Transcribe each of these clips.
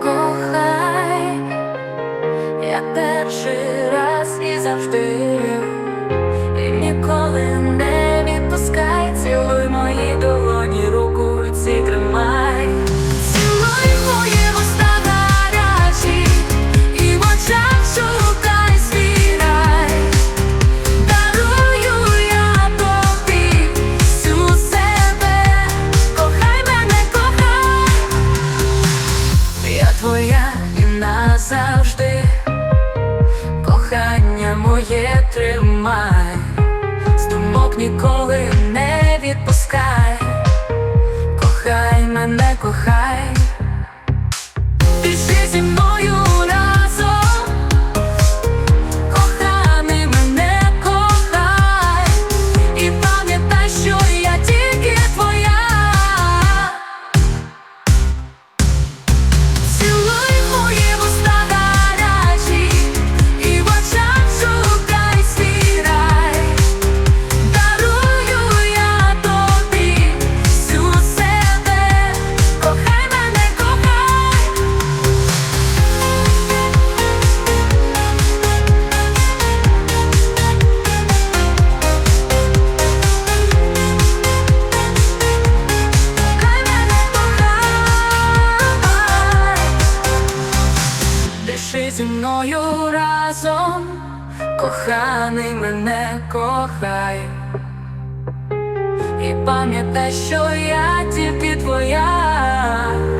过海。ти, кохання моє тримай, з думок ніколи. коханий мене кохай, і пам'ятай, що я тільки твоя.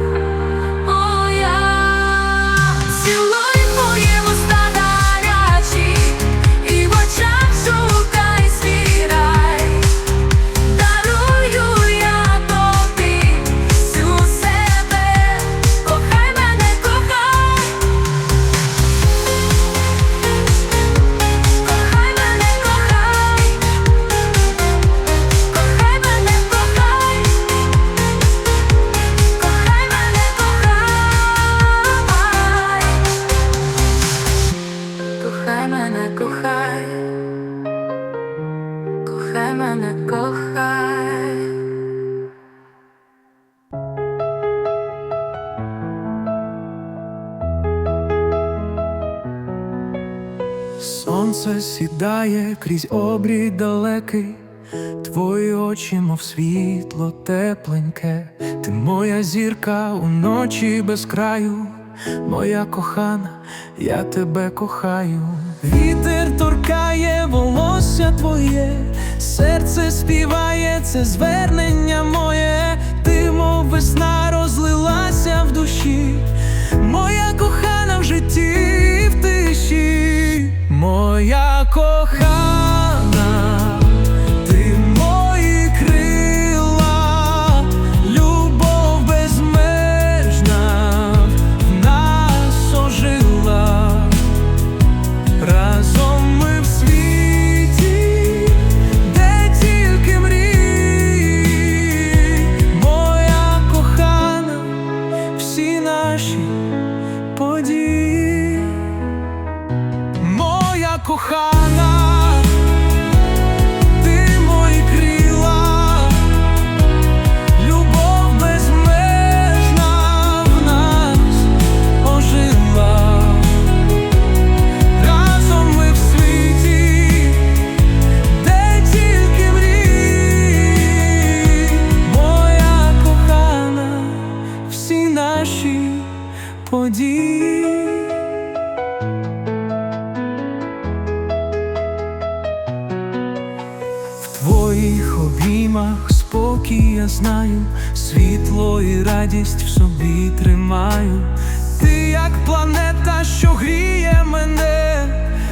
Сонце сідає крізь обрій далекий, твої очі, мов світло тепленьке, ти моя зірка уночі без краю, моя кохана, я тебе кохаю. Вітер торкає волосся твоє, серце співає, це звернення моє, ти, мов весна розлилася в душі, моя кохана в житті. закохав. тепло і радість в собі тримаю. Ти як планета, що гріє мене,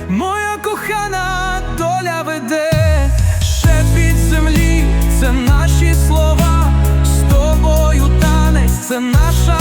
моя кохана доля веде. Землі, Це наші слова з тобою танець, це наша.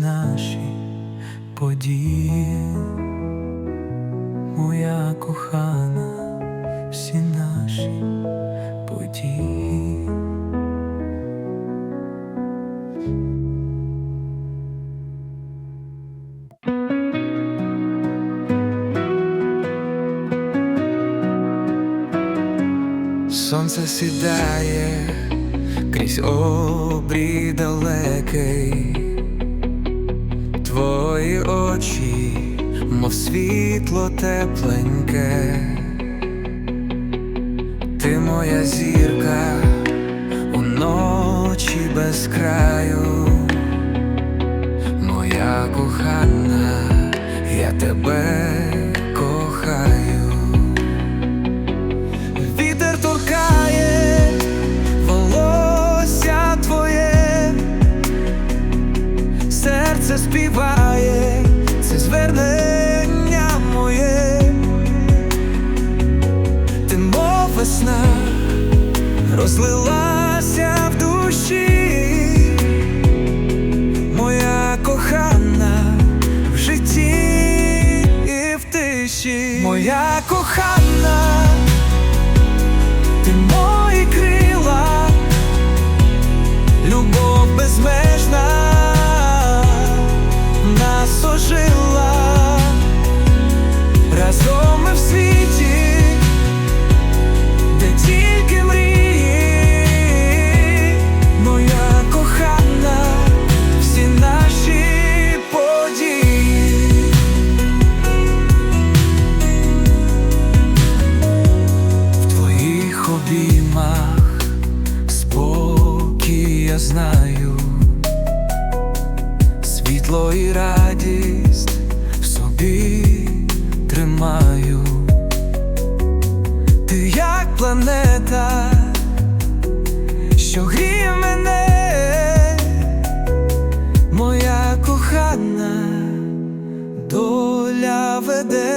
наші події, моя кохана, всі наші події. Сонце сідає крізь обрій далекий твої очі, мов світло тепленьке, ти моя зірка у ночі без краю, моя кохана, я тебе весна розлилася в душі, моя кохана в житті і в тиші, моя кохана. Світло і радість в собі тримаю, ти як планета, що гріє мене, моя кохана доля веде.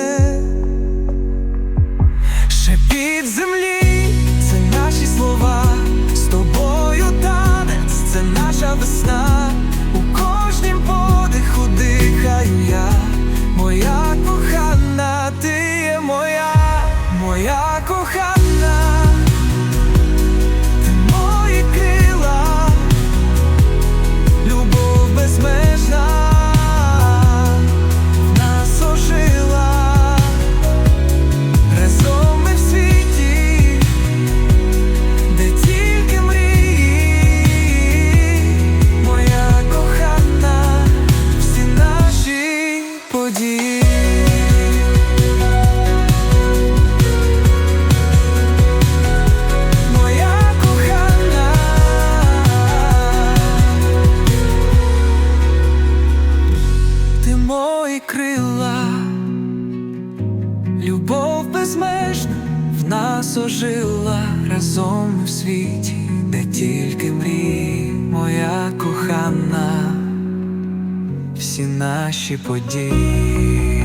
Ожила разом в світі, де тільки мрії, моя кохана, всі наші події.